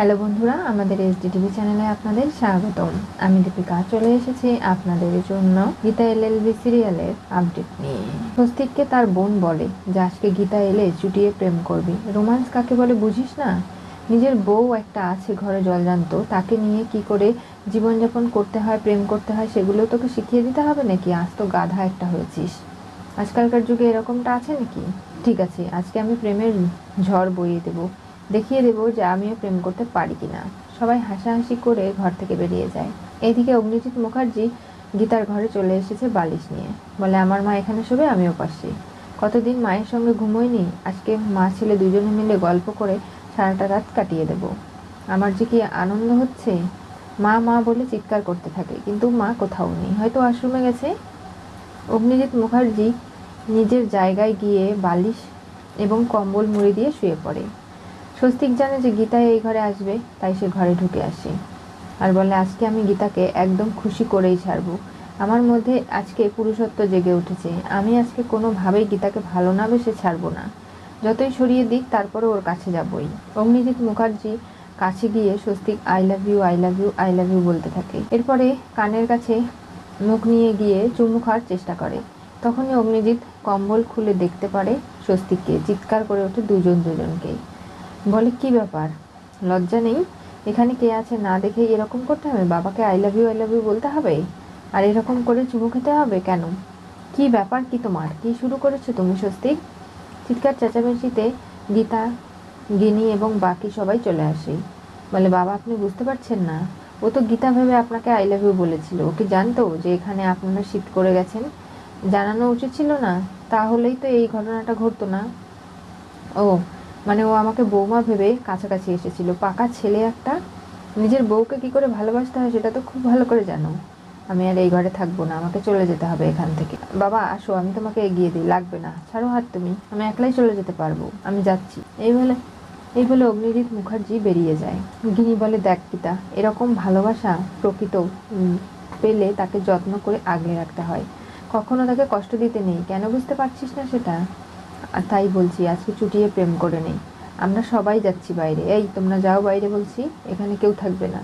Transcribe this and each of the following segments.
Hello বন্ধুরা, আমাদের SD TV চ্যানেলে আপনাদের স্বাগতম। আমি দীপিকা, চলে এসেছি আপনাদের জন্য গীতা এল এলএলবি সিরিয়ালের আপডেট নিয়ে। স্বস্তিককে তার বোন বলে, যে আজকে গীতা এলে চুটিয়ে প্রেম করবি। রোমান্স কাকে বলে বুঝিস না? নিজের বউ একটা আছে ঘরে জল জলজান্ত, তাকে নিয়ে কি করে জীবনযাপন করতে হয়, প্রেম করতে হয়, সেগুলো তোকে শিখিয়ে দিতে হবে নাকি আজ তো গাধা একটা হয়েছিস? আজকালকার যুগে এরকমটা আছে নাকি? ঠিক আছে, আজকে আমি প্রেমের ঝড় বইয়ে দেবো। দেখিয়ে দেবো যে আমিও প্রেম করতে পারি কিনা। সবাই হাসাহাসি করে ঘর থেকে বেরিয়ে যায়। এদিকে অগ্নিজিৎ মুখার্জি গীতার ঘরে চলে এসেছে বালিশ নিয়ে। বলে, আমার মা এখানে শোবে, আমিও পাশে কতদিন মায়ের সঙ্গে ঘুমোয়নি আজকে মা ছেলে দুজনে মিলে গল্প করে সারাটা রাত কাটিয়ে দেব। আমার যে কি আনন্দ হচ্ছে? মা মা বলে চিৎকার করতে থাকে, কিন্তু মা কোথাও নেই। হয়তো আশ্রমে গেছে? অগ্নিজিৎ মুখার্জি নিজের জায়গায় গিয়ে বালিশ এবং কম্বল মুড়ি দিয়ে শুয়ে পড়ে। স্বস্তিক জানে যে গীতা এই ঘরে আসবে, তাই সে ঘরে ঢুকে আসে। আর বলে, আজকে আমি গীতাকে একদম খুশি করেই ছাড়বো। আমার মধ্যে আজকে পুরুষত্ব জেগে উঠেছে। আমি আজকে কোনোভাবেই গীতাকে ভালো না বেসে ছাড়বো না। যতই সরিয়ে দিক তারপরে ওর কাছে যাবই। অগ্নিজিৎ মুখার্জি কাছে গিয়ে Swastik I love you I love you I love you বলতে থাকে। এরপরে কানের কাছে মুখ নিয়ে গিয়ে চুমু খাওয়ার চেষ্টা করে। তখনই অগ্নিজিৎ কম্বল খুলে দেখতে পারে স্বস্তিককে। চিৎকার করে ওঠে দুজন দুজনকেই। বলে, কি ব্যাপার? লজ্জা নেই? এখানে কে আছে না দেখে এরকম করতে হবে? বাবাকে I love you I love you বলতে হবে? আর এরকম করে চুমু খেতে হবে কেন? কি ব্যাপার কি তোমার? কি শুরু করেছ তুমি স্বস্তিক চিৎকার চেঁচামেচিতে গীতা, গিনি এবং বাকি সবাই চলে আসে। বলে, বাবা, আপনি বুঝতে পারছেন না। ও তো গীতা ভেবে আপনাকে আই লাভ ইউ বলেছিল। ও কি জানতো যে এখানে আপনারা শীত করে গেছেন? জানানো উচিত ছিল না? তাহলেই তো এই ঘটনাটা ঘটতো না? ও মানে ও আমাকে বৌমা ভেবে কাছাকাছি এসেছিল। পাকা ছেলে একটা। নিজের বউকে কি করে ভালোবাসতে হয় সেটা তো খুব ভালো করে জানো। আমি আর এই ঘরে থাকব না, আমাকে চলে যেতে হবে এখান থেকে। বাবা, আসো, আমি তোমাকে এগিয়ে দিই, লাগবে না। ছাড়ো হাত তুমি, আমি একলাই চলে যেতে পারব, আমি যাচ্ছি। এই বলে এই বলে অগ্নিজিৎ মুখার্জি বেরিয়ে যায়। গিনি বলে, দেখ পিতা, এরকম ভালোবাসা প্রকৃত পেলে তাকে যত্ন করে আগলে রাখতে হয়। কখনো তাকে কষ্ট দিতে নেই। কেন বুঝতে পারছিস না সেটা? তাই বলছি, আজকে চুটিয়ে প্রেম করে নেই। আমরা সবাই যাচ্ছি বাইরে। এই, তোমরা যাও বাইরে বলছি, এখানে কেউ থাকবে না।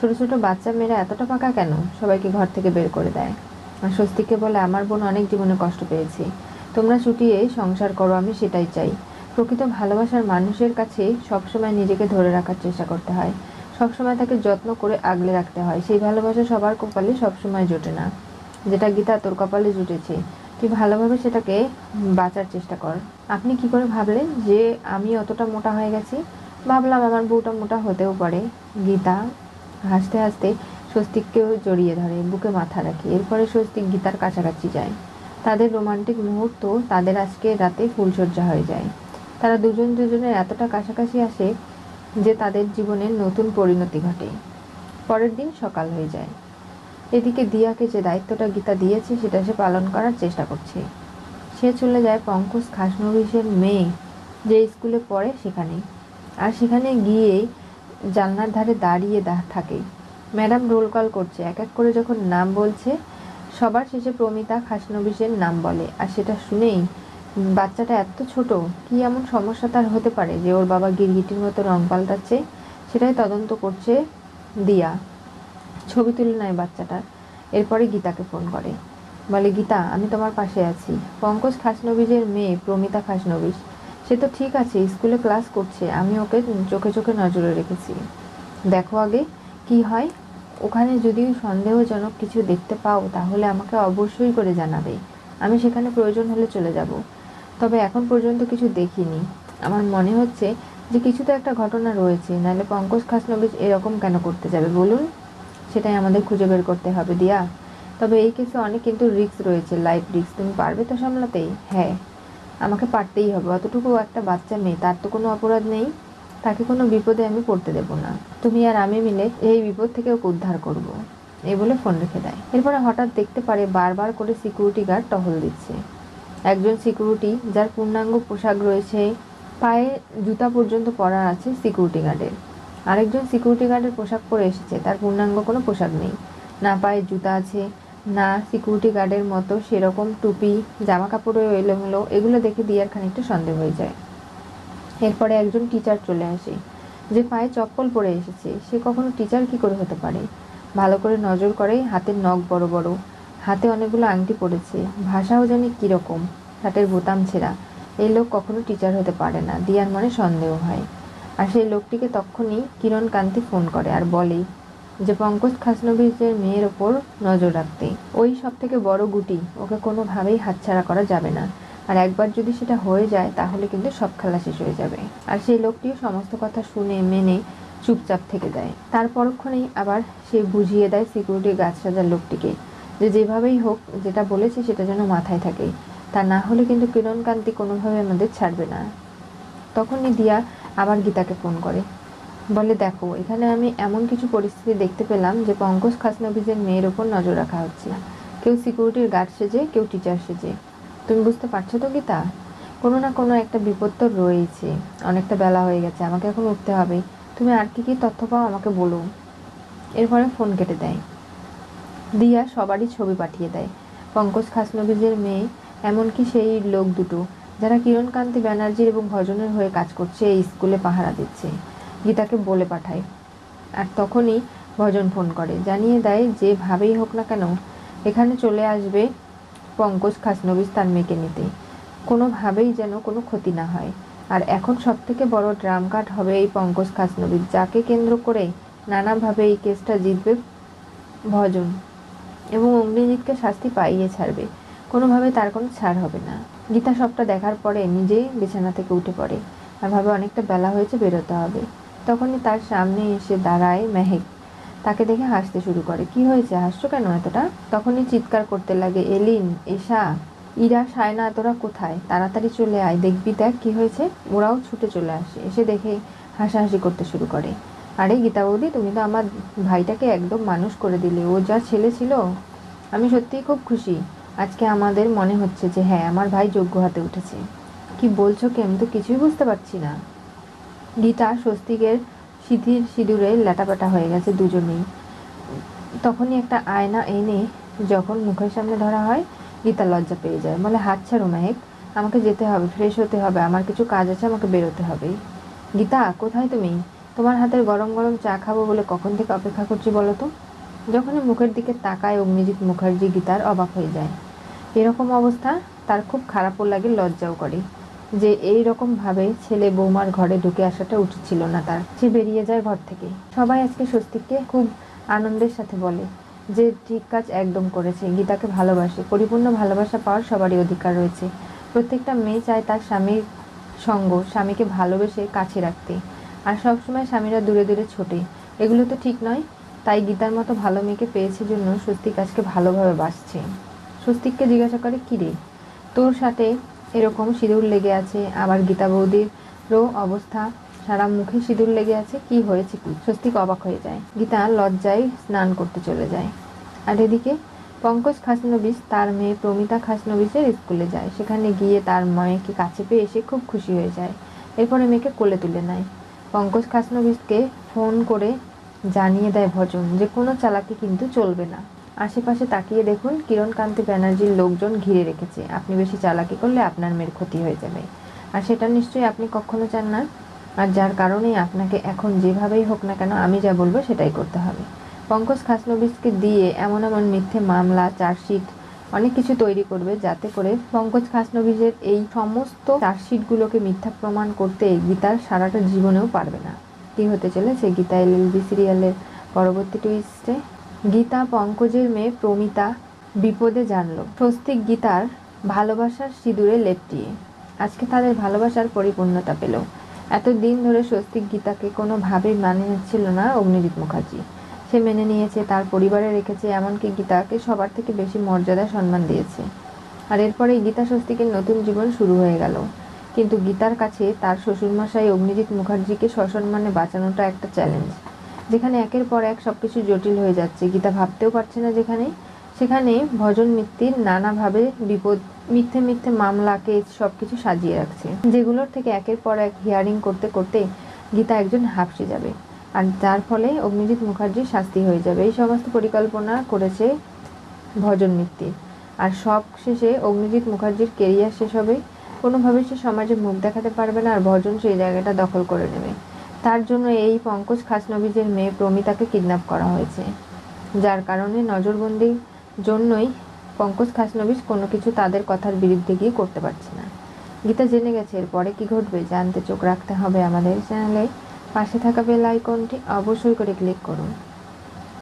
ছোট ছোট বাচ্চা মেয়েরা এতটা পাকা কেন? সবাইকে ঘর থেকে বের করে দেয়। আর স্বস্তিকে বলে, আমার বোন অনেক জীবনে কষ্ট পেয়েছে। তোমরা চুটিয়ে সংসার করো, আমি সেটাই চাই। প্রকৃত ভালোবাসার মানুষের কাছে সবসময় নিজেকে ধরে রাখার চেষ্টা করতে হয়। সবসময় তাকে যত্ন করে আগলে রাখতে হয়। সেই ভালোবাসা সবার কপালে সবসময় জোটে না। যেটা গীতা তোর কপালে জুটেছে তুই ভালোভাবে সেটাকে বাঁচার চেষ্টা কর। আপনি কি করে ভাবলেন যে আমি অতটা মোটা হয়ে গেছি? ভাবলাম আমার বউটা মোটা হতেও পারে। গীতা হাসতে হাসতে স্বস্তিককেও জড়িয়ে ধরে, বুকে মাথা রাখে। এরপরে স্বস্তিক গীতার কাছাকাছি যায়। তাদের রোমান্টিক মুহূর্ত তাদের আজকে রাতে ফুলসজ্জা হয়ে যায়। তারা দুজন দুজনের এতটা কাছাকাছি আসে যে তাদের জীবনের নতুন পরিণতি ঘটে। পরের দিন সকাল হয়ে যায়। এদিকে দিয়াকে যে দায়িত্বটা গীতা দিয়েছে, সেটা সে পালন করার চেষ্টা করছে। সে চলে যায় পঙ্কজ খাসনবিশের মেয়ে, যে স্কুলে পড়ে সেখানে আর সেখানে গিয়ে জানলার ধারে দাঁড়িয়ে থাকে। ম্যাডাম রোল কল করছে, এক এক করে যখন নাম বলছে, সবার শেষে প্রমিতা খাসনবিশের নাম বলে। আর সেটা শুনেই বাচ্চাটা এত ছোট, কি এমন সমস্যা তার হতে পারে যে ওর বাবা গিরগিটির মতো রং পাল্টাচ্ছে? সেটাই তদন্ত করছে দিয়া। ছবি তুলে নেয় বাচ্চাটার। এরপরে গীতাকে ফোন করে। বলে, গীতা, আমি তোমার পাশে আছি। পঙ্কজ খাসনবিজের মেয়ে প্রমিতা খাসনবিজ। সে তো ঠিক আছে, স্কুলে ক্লাস করছে। আমি ওকে চোখে চোখে নজরে রেখেছি। দেখো আগে কি হয়। ওখানে যদি সন্দেহজনক কিছু দেখতে পাও, তাহলে আমাকে অবশ্যই করে জানাবে। আমি সেখানে প্রয়োজন হলে চলে যাব। তবে এখন পর্যন্ত কিছু দেখিনি। আমার মনে হচ্ছে যে কিছু তো একটা ঘটনা রয়েছে। নাহলে পঙ্কজ খাসনবিজ এরকম কেন করতে যাবে, বলুন? সেটাই আমাদের খুঁজে বের করতে হবে, দিয়া। তবে এই কেসে অনেক কিন্তু রিস্ক রয়েছে লাইফ রিস্ক তুমি পারবে তো সামলাতেই? হ্যাঁ আমাকে পারতেই হবে। অতটুকু একটা বাচ্চা মেয়ে, তার তো কোনো অপরাধ নেই। তাকে কোনো বিপদে আমি পড়তে দেব না। তুমি আর আমি মিলে এই বিপদ থেকে ওকে উদ্ধার করব। এই বলে ফোন রেখে দেয়। এরপরে হঠাৎ দেখতে পারে বারবার করে সিকিউরিটি গার্ড টহল দিচ্ছে। একজন সিকিউরিটি যার পূর্ণাঙ্গ পোশাক রয়েছে, পায়ে জুতা পর্যন্ত পরা আছে সিকিউরিটি গার্ডের আরেকজন সিকিউরিটি গার্ডের পোশাক পরে এসেছে। তার পূর্ণাঙ্গ কোনো পোশাক নেই। না পায়ে জুতা আছে, না সিকিউরিটি গার্ডের মতো সেরকম টুপি জামা কাপড়ও এলোমেলো, এগুলো দেখে দিয়ার খানিকটা সন্দেহ হয়ে যায়। এরপরে একজন টিচার চলে আসে, যে পায়ে চপ্পল পরে এসেছে। সে কখনো টিচার কি করে হতে পারে? ভালো করে নজর করে হাতের নখ বড় বড়। হাতে অনেকগুলো আংটি পড়েছে। ভাষাও জানি কীরকম। শার্টের বোতাম ছেঁড়া। এই লোক কখনো টিচার হতে পারে না। দিয়ার মনে সন্দেহ হয়। আর সেই লোকটিকে তখনই কিরণ কান্তি ফোন করে আর বলে, যে পঙ্কজ খাসনবিজের মেয়ের ওপর নজর রাখতে। ওই সব থেকে বড় গুটি, ওকে কোনোভাবেই হাতছাড়া করা যাবে না। আর একবার যদি সেটা হয়ে যায়, তাহলে কিন্তু সব খেলা শেষ হয়ে যাবে। আর সেই লোকটিও সমস্ত কথা শুনে, মেনে চুপচাপ থেকে দেয় তার পরক্ষণেই আবার সে বুঝিয়ে দেয় সিকিউরিটি গাছ সাজার লোকটিকে, যে যেভাবেই হোক, যেটা বলেছে সেটা যেন মাথায় থাকে। তা না হলে কিন্তু কিরণকান্তি কোনোভাবে আমাদের ছাড়বে না। তখনই দিয়া আবার গীতাকে ফোন করে। বলে, দেখো, এখানে আমি এমন কিছু পরিস্থিতি দেখতে পেলাম যে পঙ্কজ খাসনবিজের মেয়ের ওপর নজর রাখা হচ্ছে কেউ সিকিউরিটির গার্ড সেজে, কেউ টিচার সেজে। তুমি বুঝতে পারছ তো, গীতা? কোনো না কোনো একটা বিপদ তো রয়েছে অনেকটা বেলা হয়ে গেছে, আমাকে এখন উঠতে হবে। তুমি আর কি কি তথ্য পাও আমাকে বলো। এরপরে ফোন কেটে দেয়। দিয়া সবারই ছবি পাঠিয়ে দেয়। পঙ্কজ খাসনবিজের মেয়ে, এমনকি সেই লোক দুটো। যারা কিরণকান্তি ব্যানার্জির এবং ভজনের হয়ে কাজ করছে, এই স্কুলে পাহারা দিচ্ছে। গীতাকে বলে পাঠায়। আর তখনই ভজন ফোন করে। জানিয়ে দেয়, যেভাবেই হোক না কেন, এখানে চলে আসবে পঙ্কজ খাসনবিজ তার মেয়েকে নিতে। কোনোভাবেই যেন কোনো ক্ষতি না হয়। আর এখন সব থেকে বড় ড্রাম কার্ড হবে এই পঙ্কজ খাসনবিজ যাকে কেন্দ্র করে নানাভাবে এই কেসটা জিতবে ভজন। এবং অগ্নিজিৎকে শাস্তি পাইয়ে ছাড়বে। কোনোভাবে তার কোনো ছাড় হবে না। গীতা সবটা দেখার পরে নিজেই বিছানা থেকে উঠে পড়ে আর ভাবে অনেকটা বেলা হয়েছে, বেরোতে হবে। তখনই তার সামনে এসে দাঁড়ায় মেহেক। তাকে দেখে হাসতে শুরু করে। কি হয়েছে? হাসছো কেন এতটা? তখনই চিৎকার করতে লাগে, এলিন এশা ইরা, সায়না, তোরা কোথায়? তাড়াতাড়ি চলে আয়, দেখবি দেখ কি হয়েছে? ওরাও ছুটে চলে আসে। এসে দেখে হাসাহাসি করতে শুরু করে। আরে গীতা বৌদি, তুমি তো আমার ভাইটাকে একদম মানুষ করে দিলে। ও যা ছেলে ছিল, আমি সত্যিই খুব খুশি। আজকে আমাদের মনে হচ্ছে যে হ্যাঁ আমার ভাই যোগ্য হাতে উঠেছে। কি বলছো কি? আমি তো কিছুই বুঝতে পারছি না। গীতা স্বস্তিকের সিঁথির সিঁদুরে ল্যাটাপাটা হয়ে গেছে দুজনেই। তখনই একটা আয়না এনে যখন মুখের সামনে ধরা হয়, গীতা লজ্জা পেয়ে যায়। বলে, হাত ছাড়ো মেহেক আমাকে যেতে হবে, ফ্রেশ হতে হবে। আমার কিছু কাজ আছে, আমাকে বেরোতে হবে গীতা, কোথায় তুমি? তোমার হাতের গরম গরম চা খাব বলে কখন থেকে অপেক্ষা করছি বলো তো? যখনই মুখের দিকে তাকায় অগ্নিজিৎ মুখার্জি গীতার অবাক হয়ে যায়। এরকম অবস্থা তার খুব খারাপও লাগে, লজ্জাও করে। যে এই রকম ভাবে ছেলে বৌমার ঘরে ঢুকে আসাটা উচিত ছিল না তার। সে বেরিয়ে যায় ঘর থেকে। সবাই আজকে স্বস্তিককে খুব আনন্দের সাথে বলে যে, ঠিক কাজ একদম করেছে। গীতাকে ভালোবাসে। পরিপূর্ণ ভালোবাসা পাওয়ার সবারই অধিকার রয়েছে। প্রত্যেকটা মেয়ে চায় তার স্বামীর সঙ্গ, স্বামীকে ভালোবেসে কাছে রাখতে। আর সবসময় স্বামীরা দূরে দূরে ছোটে। এগুলো তো ঠিক নয়। তাই গীতার মতো ভালো মেয়েকে পেয়েছে জন্য স্বস্তিক আজকে ভালোভাবে বাসছে স্বস্তিককে জিজ্ঞাসা করে, কী রে? তোর সাথে এরকম সিঁদুর লেগে আছে, আবার গীতা বৌদিরও অবস্থা, সারা মুখে সিঁদুর লেগে আছে, কি হয়েছে কি? স্বস্তিক অবাক হয়ে যায়। গীতা লজ্জায় স্নান করতে চলে যায়। আর এদিকে পঙ্কজ খাসনবিশ, তার মেয়ে প্রমিতা খাসনবিসের স্কুলে যায়। সেখানে গিয়ে তার মেয়েকে কাছে পেয়ে এসে খুব খুশি হয়ে যায়। এরপরে মেয়েকে কোলে তুলে নেয়। পঙ্কজ খাসনবিশকে ফোন করে জানিয়ে দেয় ভজন, যে কোনো চালাকি কিন্তু চলবে না। আশেপাশে তাকিয়ে দেখুন, কিরণকান্তি ব্যানার্জির লোকজন ঘিরে রেখেছে। আপনি বেশি চালাকি করলে আপনার মেয়ের ক্ষতি হয়ে যাবে। আর সেটা নিশ্চয়ই আপনি কখনো চান না। আর যার কারণেই আপনাকে এখন যেভাবেই হোক না কেন আমি যা বলব সেটাই করতে হবে। পঙ্কজ খাসনবিসকে দিয়ে এমন এমন মিথ্যে মামলা, চার্জশিট, অনেক কিছু তৈরি করবে যাতে করে পঙ্কজ খাসনবিজের এই সমস্ত চার্জশিটগুলোকে মিথ্যা প্রমাণ করতে গীতার সারাটা জীবনেও পারবে না। কি হতে চলেছে গীতা এলএলবি সিরিয়ালের পরবর্তী টুইস্টে গীতা পঙ্কজের মেয়ে প্রমিতা বিপদে জানল। স্বস্তিক গীতার ভালোবাসার সিঁদুরে লেপটিয়ে আজকে তাদের ভালোবাসার পরিপূর্ণতা পেল। এতদিন ধরে স্বস্তিক গীতাকে কোনোভাবেই মানে নিচ্ছিল না অগ্নিজিৎ মুখার্জি। সে মেনে নিয়েছে, তার পরিবারে রেখেছে, এমনকি গীতাকে সবার থেকে বেশি মর্যাদা সম্মান দিয়েছে। আর এরপরে গীতা স্বস্তিকের নতুন জীবন শুরু হয়ে গেল। কিন্তু গীতার কাছে তার শ্বশুরমশাই অগ্নিজিৎ মুখার্জিকে সসম্মানে বাঁচানোটা একটা চ্যালেঞ্জ যেখানে একের পর এক সব কিছু জটিল হয়ে যাচ্ছে। গীতা ভাবতেও পারছে না যেখানে। সেখানে ভজন মিত্তির নানাভাবে বিপদ, মিথ্যে মিথ্যে মামলা কেস সব কিছু সাজিয়ে রাখছে। যেগুলোর থেকে একের পর এক হিয়ারিং করতে করতে গীতা একজন হাঁপসে যাবে। আর যার ফলে অগ্নিজিৎ মুখার্জির শাস্তি হয়ে যাবে। এই সমস্ত পরিকল্পনা করেছে ভজন মিত্তির আর সব শেষে অগ্নিজিৎ মুখার্জির কেরিয়ার শেষ হবে। কোনোভাবে সে সমাজে মুখ দেখাতে পারবে না আর ভজন সেই জায়গাটা দখল করে নেবে। তার জন্য এই পঙ্কজ খাসনবিজের মেয়ে প্রমিতাকে কিডন্যাপ করা হয়েছে। যার কারণে নজরবন্দির জন্যই পঙ্কজ খাসনবিজ কোনো কিছু তাদের কথার বিরুদ্ধে গিয়ে করতে পারছে না। গীতা জেনে গেছে, এরপরে কি ঘটবে? জানতে চোখ রাখতে হবে আমাদের চ্যানেলে। পাশে থাকা বেল আইকনটি অবশ্যই করে ক্লিক করুন।